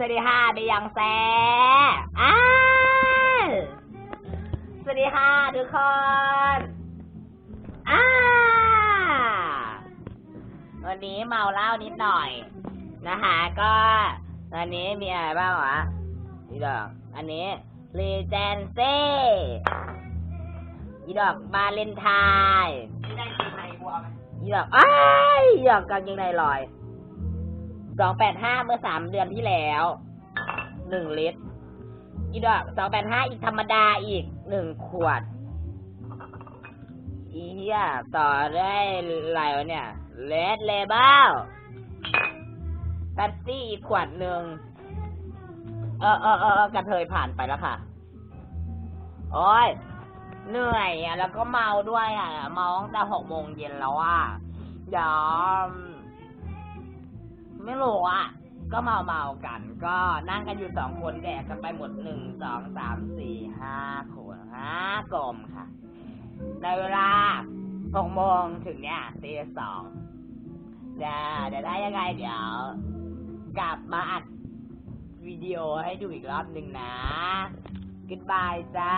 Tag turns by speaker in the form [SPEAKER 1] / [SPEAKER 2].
[SPEAKER 1] สวัสดีค่ะเบยังแซ่อ้าสวัสดีค่ะทุกคนอ้าวันนี้เมาเหล้านิดหน่อย นะคะก็ตอนนี้มีอะไรบ้างวะนี่ดอก อันนี้รีเจนซี่อีดอกบาเลนไทน์
[SPEAKER 2] ไม่ได้กินไทยกูเอาไหม
[SPEAKER 1] อีดอกอ้ายอีดอกกางเกงในลอย สองแปดห้าเมื่อสามเดือนที่แล้วหนึ่งลิตร อีดอกสองแปดห้าอีกธรรมดาอีกหนึ่งขวดอีเหี้ยต่อได้ไรวะเนี่ยเลดเลเบลแป๊บซี่อีกขวดหนึ่งเออเออเออเออกระเทยผ่านไปแล้วค่ะ โอ้ยเหนื่อยอะ แล้วก็เมาด้วยอะ เมาตั้งแต่หกโมงเย็นแล้วอะเดี๋ยว ไม่รู้อะ ก็เมาเมากัน ก็นั่งกันอยู่สองคนแดกกันไปหมดหนึ่งสองสามสี่ห้าคนห้ากลมค่ะ ในเวลาหกโมงถึงเนี่ยตีสองเดี๋ยวเดี๋ยวได้ยังไงเดี๋ยว กลับมาอัดวิดีโอให้ดูอีกรอบหนึ่งนะ goodbye จ้า